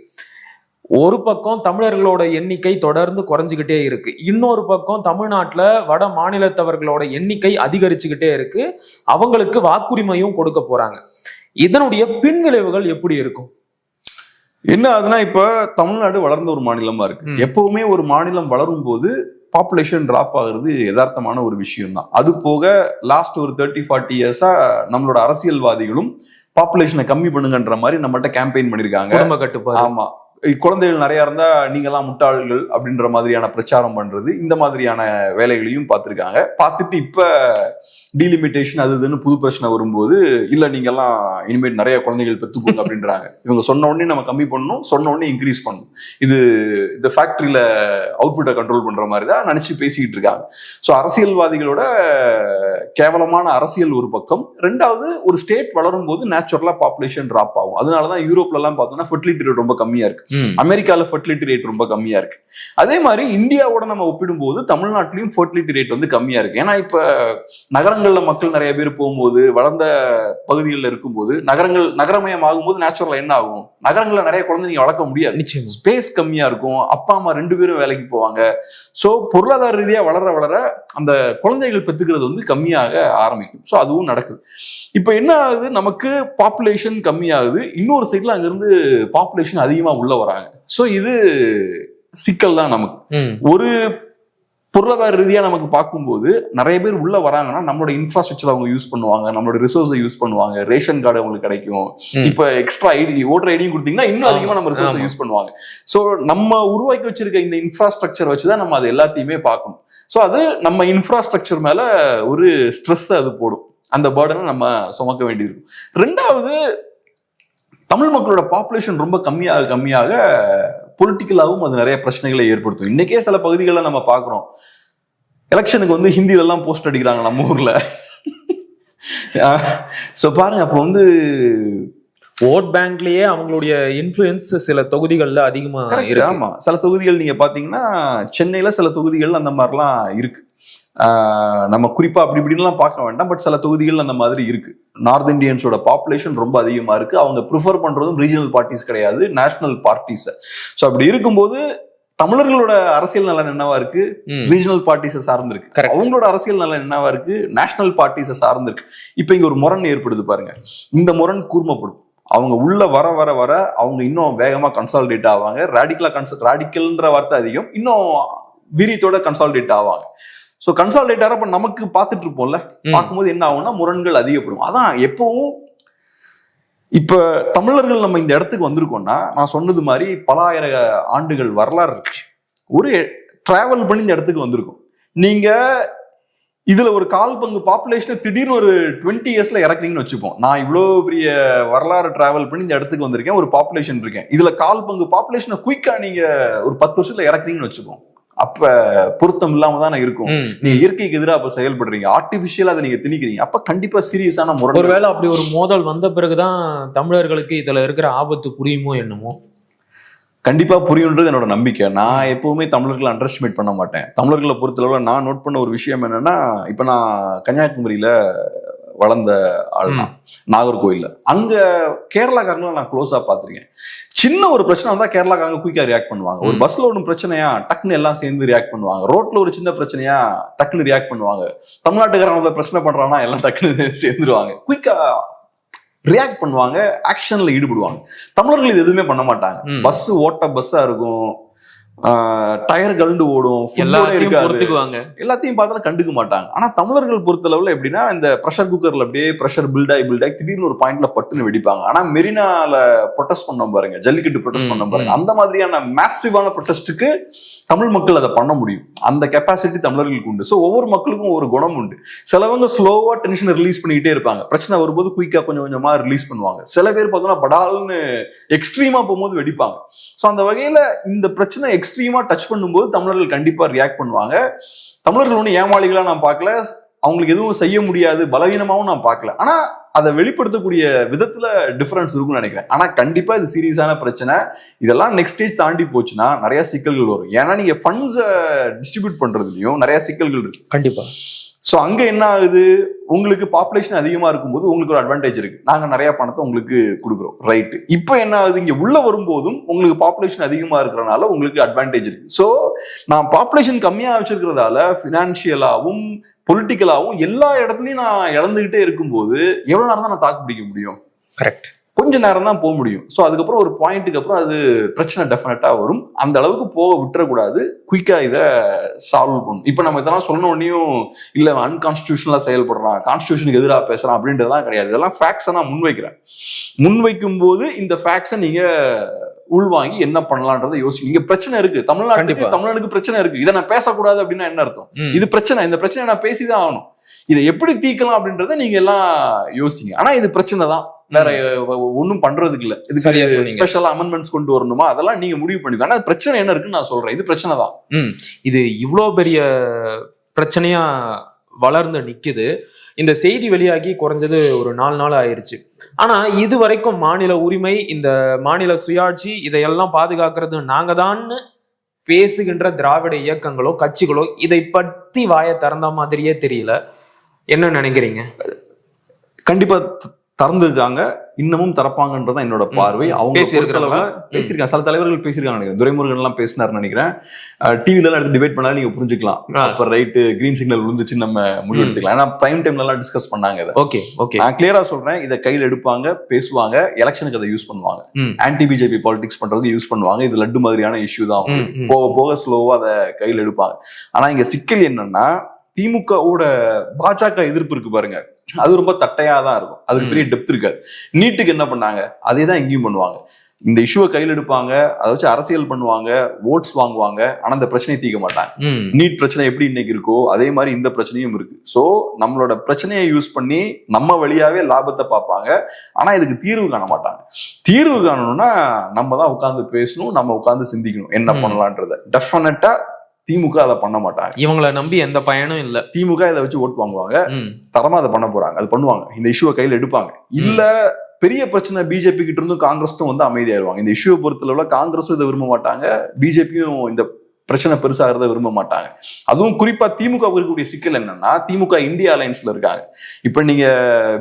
ஒரு பக்கம் தமிழர்களோட எண்ணிக்கை தொடர்ந்து குறைஞ்சிக்கிட்டே இருக்கு. இன்னொரு பக்கம் தமிழ்நாட்டுல வட மாநிலத்தவர்களோட எண்ணிக்கை அதிகரிச்சுக்கிட்டே இருக்கு. அவங்களுக்கு வாக்குரிமையும் கொடுக்க போறாங்க. இதனுடைய பின்விளைவுகள் எப்படி இருக்கும்? என்ன ஆகுதுன்னா இப்ப தமிழ்நாடு வளர்ந்த ஒரு மாநிலமா இருக்கு. எப்பவுமே ஒரு மாநிலம் வளரும் போது பாப்புலேஷன் டிராப் ஆகுறது யதார்த்தமான ஒரு விஷயம் தான் அது போக லாஸ்ட் ஒரு தேர்ட்டி ஃபார்ட்டி இயர்ஸா நம்மளோட அரசியல்வாதிகளும் பாப்புலேஷனை கம்மி பண்ணுங்கன்ற மாதிரி நம்மகிட்ட கேம்பெயின் பண்ணிருக்காங்க. ஆமா. குழந்தைகள் நிறையா இருந்தால் நீங்களாம் முட்டாள்கள் அப்படின்ற மாதிரியான பிரச்சாரம் பண்ணுறது இந்த மாதிரியான வேலைகளையும் பார்த்துருக்காங்க. பார்த்துட்டு இப்போ டீலிமிட்டேஷன் அது இதுன்னு புது பிரச்சனை வரும்போது இல்லை நீங்கள்லாம் இனிமேல் நிறைய குழந்தைகள் பெற்றுக்கோங்க அப்படின்றாங்க. இவங்க சொன்ன உடனே நம்ம கம்மி பண்ணணும் சொன்ன உடனே இன்க்ரீஸ் பண்ணணும். இது இந்த ஃபேக்ட்ரியில் அவுட்புட்டை கண்ட்ரோல் பண்ணுற மாதிரி தான் நினச்சி பேசிக்கிட்டு இருக்காங்க. ஸோ அரசியல்வாதிகளோட கேவலமான அரசியல் ஒரு பக்கம். ரெண்டாவது ஒரு ஸ்டேட் வளரும் போது நேச்சுரலாக பாப்புலேஷன் ட்ராப் ஆகும். அதனால தான் யூரோப்லலாம் பார்த்தோம்னா ஃபெர்டிலிட்டி ரேட் ரொம்ப கம்மியாக இருக்கு. அமெரிக்கால ஃபர்டிலிட்டி ரேட் ரொம்ப கம்மியா இருக்கு. அதே மாதிரி இந்தியாவோட நம்ம ஒப்பிடும்போது தமிழ்நாட்டிலையும் ஃபர்டிலிட்டி ரேட் வந்து கம்மியா இருக்கு. ஏன்னா இப்ப நகரங்கள்ல மக்கள் நிறைய பேர் போகும்போது வளர்ந்த பகுதிகளில் இருக்கும்போது நகரங்கள் நகரமயம் ஆகும்போது நேச்சுரலா என்ன ஆகும்? நகரங்கள்ல நிறைய குழந்தைங்க வளர்க்க முடியாது. ஸ்பேஸ் கம்மியா இருக்கும். அப்பா அம்மா ரெண்டு பேரும் வேலைக்கு போவாங்க. சோ பொருளாதார ரீதியா வளர வளர அந்த குழந்தைகள் பெத்துக்கிறது வந்து கம்மியாக ஆரம்பிக்கும். சோ அதுவும் நடக்குது. இப்ப என்ன ஆகுது? நமக்கு பாப்புலேஷன் கம்மியாகுது. இன்னொரு சைட்ல அங்க இருந்து பாப்புலேஷன் அதிகமா உள்ள வராங்க. சோ இது சிக்கல் தான் நமக்கு. ஒரு பொருளாதார ரீதியா நமக்கு பார்க்கும்போது நிறைய பேர் உள்ள வராங்கன்னா நம்மளோட இன்ஃப்ராஸ்ட்ரக்சர் அவங்க யூஸ் பண்ணுவாங்க நம்மளோட ரிசோர்ஸை யூஸ் பண்ணுவாங்க ரேஷன் கார்டு அவங்களுக்கு கிடைக்கும். இப்ப எக்ஸ்ட்ரா ஐடி ஓட்டர் ஐடியும் கொடுத்தீங்கன்னா இன்னும் ஆமா, அதிகமா நம்ம ரிசோர்ஸை. யூஸ் பண்ணுவாங்க. சோ நம்ம உருவாக்கி வச்சிருக்க இந்த இன்ஃப்ராஸ்ட்ரக்சர் வச்சுதான் நம்ம அது எல்லாத்தையுமே பார்க்கணும். சோ அது நம்ம இன்ஃப்ராஸ்ட்ரக்சர் மேல ஒரு ஸ்ட்ரெஸ் அது போடும். அந்த பேர்டனை நம்ம சுமக்க வேண்டியிருக்கும். ரெண்டாவது தமிழ் மக்களோட பாப்புலேஷன் ரொம்ப கம்மியாக கம்மியாக பொலிட்டிக்கலாகவும் அது நிறைய பிரச்சனைகளை ஏற்படுத்தும். இன்னைக்கே சில பகுதிகளில் நம்ம பார்க்குறோம். எலெக்ஷனுக்கு வந்து ஹிந்தில எல்லாம் போஸ்ட் அடிக்கிறாங்க நம்ம ஊர்ல. ஸோ பாருங்க அப்போ வந்து ஓட் பேங்க்லயே அவங்களுடைய இன்ஃப்ளூயன்ஸ் சில தொகுதிகள்ல அதிகமா correct, இருக்கு. ஆமா. சில தொகுதிகள் நீங்க பாத்தீங்கன்னா சென்னையில சில தொகுதிகள் அந்த மாதிரிலாம் இருக்கு. ஆஹ் நம்ம குறிப்பா அப்படி இப்படின்லாம் பார்க்க வேண்டாம். பட் சில தொகுதிகள் அந்த மாதிரி இருக்கு. நார்த் இந்தியன்ஸோட பாப்புலேஷன் ரொம்ப அதிகமா இருக்கு. அவங்க ப்ரிஃபர் பண்றதும் ரீஜனல் பார்ட்டிஸ் கிடையாது. நேஷனல் பார்ட்டிஸ் ஸோ அப்படி இருக்கும்போது தமிழர்களோட அரசியல் நலன் என்னவா இருக்கு? ரீஜனல் பார்ட்டிஸை சார்ந்திருக்கு. அவங்களோட அரசியல் நலன் என்னவா இருக்கு? நேஷனல் பார்ட்டிஸை சார்ந்திருக்கு. இப்போ இங்க ஒரு முரண் ஏற்படுது பாருங்க. இந்த முரண் கூர்மப்படும். அவங்க உள்ள வர வர வர அவங்க இன்னும் வேகமா கன்சாலிடேட் ஆவாங்க. ரேடிக்கலா கன்சல் ரேடிக்கல்ன்ற வார்த்தை அதிகம். இன்னும் வீரியத்தோட கன்சாலிடேட் ஆவாங்க. ஸோ கன்சாலிடேட் ஆகிறப்ப நமக்கு பார்த்துட்டு இருப்போம்ல. பார்க்கும்போது என்ன ஆகும்னா முரண்கள் அதிகப்படும் அதான் எப்பவும் இப்ப தமிழர்கள் நம்ம இந்த இடத்துக்கு வந்திருக்கோம்னா நான் சொன்னது மாதிரி பல ஆயிர ஆண்டுகள் வரலாறு இருக்கு ஒரு டிராவல் பண்ணி இந்த இடத்துக்கு வந்திருக்கோம். நீங்க இதுல ஒரு கால் பங்கு பாப்புலேஷனை திடீர்னு ஒரு டுவெண்ட்டி இயர்ஸ்ல இறக்குறீங்கன்னு வச்சுப்போம். நான் இவ்வளோ பெரிய வரலாறு டிராவல் பண்ணி இந்த இடத்துக்கு வந்திருக்கேன் ஒரு பாப்புலேஷன் இருக்கேன். இதுல கால் பங்கு பாப்புலேஷனை குயிக்கா நீங்க ஒரு பத்து வருஷத்துல இறக்குறீங்கன்னு வச்சுப்போம். அப்ப பொருத்தம் இல்லாம தானே இருக்கும். நீங்க இயற்கைக்கு எதிராக அப்ப செயல்படுறீங்க. ஆர்டிபிஷியலா அதை நீங்க திணிக்கிறீங்க. அப்ப கண்டிப்பா சீரியஸான முறை ஒருவேளை அப்படி ஒரு மோதல் வந்த பிறகுதான் தமிழர்களுக்கு இதுல இருக்கிற ஆபத்து புரியுமோ என்னமோ? கண்டிப்பா புரியுன்றது என்னோட நம்பிக்கை. நான் எப்பவுமே தமிழர்களை அண்டர் எஸ்டிமேட் பண்ண மாட்டேன். தமிழர்களை பொறுத்தளவுல நான் நோட் பண்ண ஒரு விஷயம் என்னன்னா இப்ப நான் கன்னியாகுமரியில வளர்ந்த ஆள் தான் நாகர்கோயில்ல அங்க கேரளாக்காரங்களை நான் க்ளோஸா பார்த்திருக்கேன். சின்ன ஒரு பிரச்சனை வந்தா கேரளாக்காரங்க குயிக்கா ரியாக்ட் பண்ணுவாங்க. ஒரு. பஸ்ல ஒன்று பிரச்சனையா டக்குன்னு எல்லாம் சேர்ந்து ரியாக்ட் பண்ணுவாங்க. ரோட்ல ஒரு சின்ன பிரச்சனையா டக்குன்னு ரியாக்ட் பண்ணுவாங்க. தமிழ்நாட்டுக்காரங்க பிரச்சனை பண்றாங்கன்னா எல்லாம் டக்குன்னு சேர்ந்துருவாங்க. குயிக்கா ரியாக்ட் பண்ணுவாங்க ஆக்ஷன்ல ஈடுபடுவாங்க. தமிழர்கள் இது எதுவுமே பண்ண மாட்டாங்க. பஸ் ஓட்ட பஸ்ஸா இருக்கும். டயர் கலண்டு ஓடும் இருக்காது. எல்லாத்தையும் பார்த்தாலும் கண்டுக்க மாட்டாங்க. ஆனா தமிழர்கள் பொறுத்தளவுல எப்படின்னா இந்த ப்ரெஷர் குக்கர்ல அப்படியே ப்ரெஷர் பில்ட் ஆகி பில்ட் ஆகி திடீர்னு ஒரு பாயிண்ட்ல பட்டுன்னு வெடிப்பாங்க. ஆனா மெரினால ப்ரொட்டஸ்ட் பண்ணோம் பாருங்க ஜல்லிக்கட்டு ப்ரொட்டஸ்ட் ம், பண்ணோம் பாருங்க. அந்த மாதிரியான மேசிவான ப்ரொட்டஸ்ட்டுக்கு தமிழ் மக்கள் அதை பண்ண முடியும். அந்த கெப்பாசிட்டி தமிழர்களுக்கு உண்டு. ஸோ ஒவ்வொரு மக்களுக்கும் ஒரு குணம் உண்டு. சிலவங்க ஸ்லோவாக டென்ஷனை ரிலீஸ் பண்ணிக்கிட்டே இருப்பாங்க. பிரச்சனை வரும்போது குயிக்காக கொஞ்சம் கொஞ்சமாக ரிலீஸ் பண்ணுவாங்க. சில பேர் பார்த்தோன்னா படால்னு எக்ஸ்ட்ரீமாக போகும்போது வெடிப்பாங்க. ஸோ அந்த வகையில் இந்த பிரச்சனை எக்ஸ்ட்ரீமாக டச் பண்ணும்போது தமிழர்கள் கண்டிப்பாக ரியாக்ட் பண்ணுவாங்க. தமிழர்கள் ஒன்றும் ஏமாளிகளாக நான் பார்க்கல. அவங்களுக்கு எதுவும் செய்ய முடியாது பலவீனமாவும் நான் பார்க்கல. ஆனா அதை வெளிப்படுத்தக்கூடிய விதத்துல டிஃபரன்ஸ் இருக்கும்னு நினைக்கிறேன். ஆனா கண்டிப்பா இது சீரியஸான பிரச்சனை. இதெல்லாம் நெக்ஸ்ட் ஸ்டேஜ் தாண்டி போச்சுன்னா நிறைய சிக்கல்கள் வரும். ஏன்னா நீங்க ஃபண்ட்ஸை டிஸ்ட்ரிபியூட் பண்றதுலயும் நிறைய சிக்கல்கள் இருக்கு. கண்டிப்பா. ஸோ அங்க என்ன ஆகுது? உங்களுக்கு பாப்புலேஷன் அதிகமா இருக்கும்போது உங்களுக்கு ஒரு அட்வான்டேஜ் இருக்கு. நாங்க நிறைய பணத்தை உங்களுக்கு கொடுக்குறோம். ரைட் இப்போ என்ன ஆகுது? இங்க உள்ள வரும்போதும் உங்களுக்கு பாப்புலேஷன் அதிகமா இருக்கிறனால உங்களுக்கு அட்வான்டேஜ் இருக்கு. ஸோ நான் பாப்புலேஷன் கம்மியா வச்சிருக்கிறதால பினான்சியலாவும் பொலிட்டிக்கலாகவும் எல்லா இடத்துலையும் நான் இழந்துகிட்டே இருக்கும்போது எவ்வளோ நேரம் தான் நான் தாக்கு பிடிக்க முடியும்? கரெக்ட் கொஞ்ச நேரம் தான் போக முடியும். ஸோ அதுக்கப்புறம் ஒரு பாயிண்ட்டுக்கு அப்புறம் அது பிரச்சனை டெஃபினட்டா வரும். அந்த அளவுக்கு போக விட்டுறக்கூடாது. குயிக்கா இதை சால்வ் பண்ணும் இப்போ நம்ம இதெல்லாம் சொன்ன உடனேயும் இல்ல அன்கான்ஸ்டியூஷனலா செயல்படுறான். கான்ஸ்டியூஷனுக்கு எதிராக பேசுறான். அப்படின்றதெல்லாம் கிடையாது. இதெல்லாம் ஃபேக்ஸை நான் முன்வைக்கிறேன் முன்வைக்கும் போது இந்த ஃபேக்ஸை நீங்க உள்வாங்கி என்ன பண்ணலான்றதை யோசிங்க. இங்க பிரச்சனை இருக்கு. தமிழ்நாட்டுக்கு கண்டிப்பா. தமிழ்நாட்டுக்கு பிரச்சனை இருக்கு. இதை நான் பேசக்கூடாது அப்படின்னா என்ன அர்த்தம். இது பிரச்சனை. இந்த பிரச்சனையை நான் பேசிதான் ஆகணும். இதை எப்படி தீர்க்கலாம் அப்படின்றத நீங்க எல்லாம் யோசிங்க. ஆனா இது பிரச்சனை தான். ஒன்றும் பண்றதுக்கு இல்ல. சரியா இதுக்கு. ஸ்பெஷல் அமெண்ட்மெண்ட்ஸ் கொண்டு வரணுமா? அதெல்லாம் நீங்க முடிவு பண்ணிக்கோ ஆனா பிரச்சனை என்ன இருக்குன்னு நான் சொல்றேன். இது பிரச்சனை தான். ம். இது இவ்வளோ பெரிய பிரச்சனையா வளர்ந்து நிக்குது. இந்த செய்தி வெளியாகி குறைஞ்சது ஒரு நாலு நாள் ஆயிருச்சு. ஆனா இது வரைக்கும் மாநில உரிமை இந்த மாநில சுயாட்சி இதையெல்லாம் பாதுகாக்கிறது நாங்க தான்னு பேசுகின்ற திராவிட இயக்கங்களோ கட்சிகளோ இதை பத்தி வாயை திறந்த மாதிரியே தெரியல. என்ன நினைக்கிறீங்க? கண்டிப்பா திறந்திருக்காங்க இன்னமும் திறப்பாங்கன்றதான் என்னோட பார்வை. அவங்க பேசியிருக்காங்க. சில தலைவர்கள் பேசியிருக்காங்க நினைக்கிறேன். துரைமுருகன் எல்லாம் பேசினாருன்னு நினைக்கிறேன். டிவில எல்லாம் எடுத்து டிபேட் பண்ணாலும் நீங்க புரிஞ்சுக்கலாம். ஆ. அப்ப ரைட்டு கிரீன் சிக்னல் விழுந்துச்சுன்னு நம்ம முடிவு. எடுத்துக்கலாம். ஏன்னா பிரைம் டைம்ல எல்லாம் டிஸ்கஸ் பண்ணாங்க இதை. Okay okay. நான் கிளியரா சொல்றேன். இதை கையில் எடுப்பாங்க பேசுவாங்க எலெக்ஷனுக்கு அதை யூஸ் பண்ணுவாங்க. ஆன்டி பிஜேபி பாலிடிக்ஸ் பண்றதுக்கு யூஸ் பண்ணுவாங்க. இது லட்டு மாதிரியான இஷ்யூ தான். போக போக ஸ்லோவா அதை கையில் எடுப்பாங்க. ஆனா இங்க சிக்கல் என்னன்னா திமுகவோட பாஜக எதிர்ப்பு இருக்கு பாருங்க. அது ரொம்ப தட்டையா தான் இருக்கும். அதுக்கு பெரிய டெப்த் இருக்காது. நீட்டுக்கு என்ன பண்ணாங்க? அதே தான் எங்கேயும் பண்ணுவாங்க. இந்த இஷ்யூவை கையில் எடுப்பாங்க. அதை வச்சு அரசியல் பண்ணுவாங்க. ஓட்ஸ் வாங்குவாங்க. ஆனா இந்த பிரச்சனையை தீர்க்க மாட்டாங்க. நீட் பிரச்சனை எப்படி இன்னைக்கு இருக்கோ அதே மாதிரி இந்த பிரச்சனையும் இருக்கு. சோ நம்மளோட பிரச்சனையை யூஸ் பண்ணி நம்ம வழியாவே லாபத்தை பார்ப்பாங்க. ஆனா இதுக்கு தீர்வு காண மாட்டாங்க. தீர்வு காணணும்னா நம்ம தான் உட்கார்ந்து பேசணும் நம்ம உட்கார்ந்து சிந்திக்கணும். என்ன. பண்ணலான்றத. டெஃபினட்டா திமுக அதை பண்ண மாட்டாங்க. இவங்கள நம்பி எந்த பயனும் இல்ல. திமுக இதை வச்சு ஓட் வாங்குவாங்க. தரமா அதை பண்ண போறாங்க. அது பண்ணுவாங்க. இந்த இஷ்யூவை கையில் எடுப்பாங்க. இல்ல பெரிய பிரச்சனை பிஜேபி கிட்ட இருந்தும் காங்கிரஸும் வந்து அமைதியாயிருவாங்க. இந்த இஷ்யூவை பொறுத்தளவுல காங்கிரஸும் இதை விரும்ப மாட்டாங்க. பிஜேபியும் இந்த பிரச்சனை பெருசாகிறத விரும்ப மாட்டாங்க. அதுவும் குறிப்பா திமுக இருக்கக்கூடிய சிக்கல் என்னன்னா திமுக இந்தியா அலைன்ஸ்ல இருக்காங்க. இப்ப நீங்க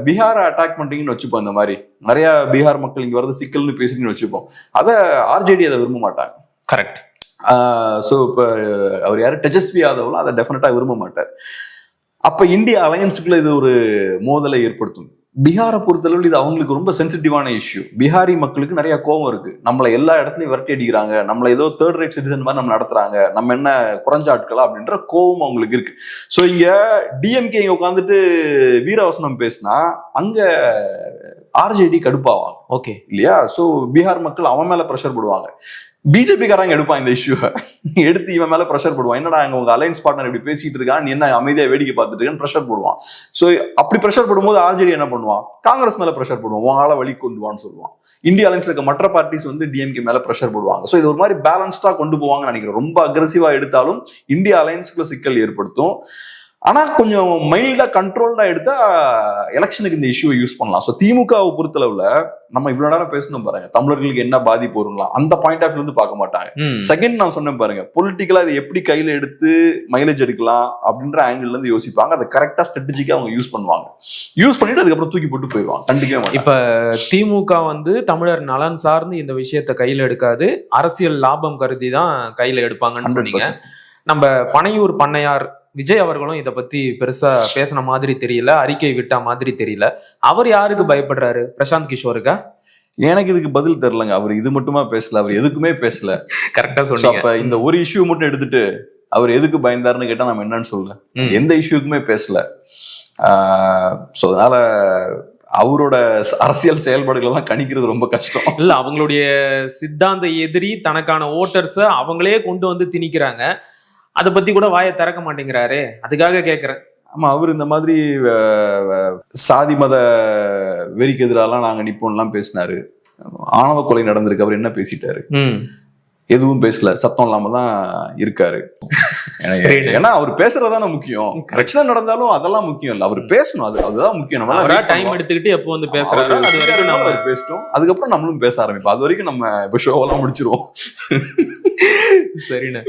பீகாரை அட்டாக் பண்றீங்கன்னு வச்சுப்போம் இந்த மாதிரி. நிறைய பீகார் மக்கள் இங்க வரது சிக்கல்னு பேசுறீங்கன்னு வச்சுப்போம். அதை ஆர்ஜேடி அதை விரும்ப மாட்டாங்க. கரெக்ட் ஸோ இப்போ அவர் யாரு? டெஜஸ்வி யாதவ்லாம் அதை டெஃபினட்டா விரும்ப மாட்டார். அப்ப இந்தியா அலையன்ஸுக்குள்ள இது ஒரு மோதலை ஏற்படுத்தும். பீகாரை பொறுத்தளவில் இது அவங்களுக்கு ரொம்ப சென்சிட்டிவான இஷ்யூ பீகாரி மக்களுக்கு நிறைய கோவம் இருக்கு. நம்மளை எல்லா இடத்துலயும் விரட்டி அடிக்கிறாங்க. நம்மளை ஏதோ தேர்ட் ரேட் சிட்டிசன் மாதிரி நம்ம நடத்துறாங்க. நம்ம என்ன குறைஞ்ச ஆட்களா அப்படின்ற கோவம் அவங்களுக்கு இருக்கு. ஸோ இங்க டிஎம்கே இங்க உட்காந்துட்டு வீரவசனம் பேசினா அங்க ஆர்ஜேடி கடுப்பாவாங்க. ஓகே இல்லையா? சோ பீகார் மக்கள் அவன் மேல ப்ரெஷர் போடுவாங்க. பிஜேபிக்காரங்க எடுப்பான் இந்த இஷ்யூவை எடுத்து இவன் மேல ப்ரெஷர் போடுவான். என்னடா அங்க உங்க அலைன்ஸ் பார்ட்னர் இப்படி பேசிட்டு இருக்கான் நீ என்ன அமைதியா வேடிக்கை பார்த்துட்டு இருக்கான்னு ப்ரெஷர் போடுவான். சோ அப்படி ப்ரெஷர் போடும்போது ஆர்ஜேடி என்ன பண்ணுவான்? காங்கிரஸ் மேல ப்ரெஷர் போடுவான். உன் வழி கொண்டு வான்னு சொல்லுவான். இந்தியா அலைன்ஸ் இருக்க மற்ற பார்ட்டிஸ் வந்து டிஎம்கே மேல ப்ரெஷர் போடுவாங்க. சோ இது ஒரு மாதிரி பேலன்ஸ்டா கொண்டு போவாங்கன்னு நினைக்கிறேன். ரொம்ப அக்ரெசிவா எடுத்தாலும் இந்தியா அலைன்ஸ்க்குள்ள சிக்கல் ஏற்படுத்தும். ஆனா கொஞ்சம் மைல்டா கண்ட்ரோல்டா எடுத்தா எலெக்ஷனுக்கு இந்த இஷ்யூவை யூஸ் பண்ணலாம். ஸோ திமுகவை பொறுத்தளவுல நம்ம இவ்வளவு நேரம் பேசணும் பாருங்க. தமிழர்களுக்கு என்ன பாதிப்பு வருங்களாம் அந்த பாயிண்ட் ஆஃப் இருந்து பார்க்க மாட்டாங்க. செகண்ட் நான் சொன்னேன் பாருங்க பொலிட்டிக்கலா இதை எப்படி கையில எடுத்து மைலேஜ் எடுக்கலாம் அப்படின்ற ஆங்கிள் இருந்து யோசிப்பாங்க. அதை கரெக்டா ஸ்ட்ராட்டஜிக்கா அவங்க யூஸ் பண்ணுவாங்க. யூஸ் பண்ணிட்டு அதுக்கப்புறம் தூக்கி போட்டு போயிடுவாங்க. கண்டிக்கவே இப்ப திமுக வந்து தமிழர் நலன் சார்ந்து இந்த விஷயத்தை கையில எடுக்காது. அரசியல் லாபம் கருதி தான் கையில எடுப்பாங்கன்னு சொன்னீங்க. நம்ம பனையூர் பண்ணையார் விஜய் அவர்களும் இதை பத்தி பெருசா பேசின மாதிரி தெரியல அறிக்கை விட்ட மாதிரி தெரியல. அவர் யாருக்கு பயப்படுறாரு? பிரசாந்த் கிஷோருக்கா? எனக்கு இதுக்கு பதில் தெரிலங்க அவர் இது மட்டுமா பேசல அவர் எதுக்குமே பேசல. கரெக்டா அப்ப இந்த ஒரு இஷ்யூ மட்டும் எடுத்துட்டு அவர் எதுக்கு பயந்தாருன்னு கேட்டா நம்ம என்னன்னு சொல்ல ம். எந்த இஷ்யூக்குமே பேசல. ஸோ அதனால அவரோட அரசியல் செயல்பாடுகள் எல்லாம் கணிக்கிறது ரொம்ப கஷ்டம். இல்ல அவங்களுடைய சித்தாந்த எதிரி தனக்கான ஓட்டர்ஸ அவங்களே கொண்டு வந்து திணிக்கிறாங்க. அத பத்தி கூட வாயை திறக்க மாட்டேங்கிறாரே. அதுக்காக கேக்குறேன். ஆமா அவர் இந்த மாதிரி சாதி மத வெறிக்கு எதிராலாம் நாங்க நிப்போம்லாம் பேசினாரு. ஆணவ கொலை நடந்திருக்கு அவர் என்ன பேசிட்டாரு? எதுவும் பேசல சத்தம் இல்லாம தான் இருக்காரு. ஏன்னா அவர் பேசுறதுதானே முக்கியம். பிரச்சனை நடந்தாலும் அதெல்லாம் முக்கியம் இல்ல. அவர் பேசணும் அது அதுதான் முக்கியம். நம்ம டைம் எடுத்துக்கிட்டு எப்போ வந்து பேசுறாரோ அவர் பேசிட்டோம். அதுக்கப்புறம் நம்மளும் பேச ஆரம்பிப்போம். அது வரைக்கும் நம்ம இப்போ ஷோவெல்லாம் முடிச்சிருவோம். சரிண்ணே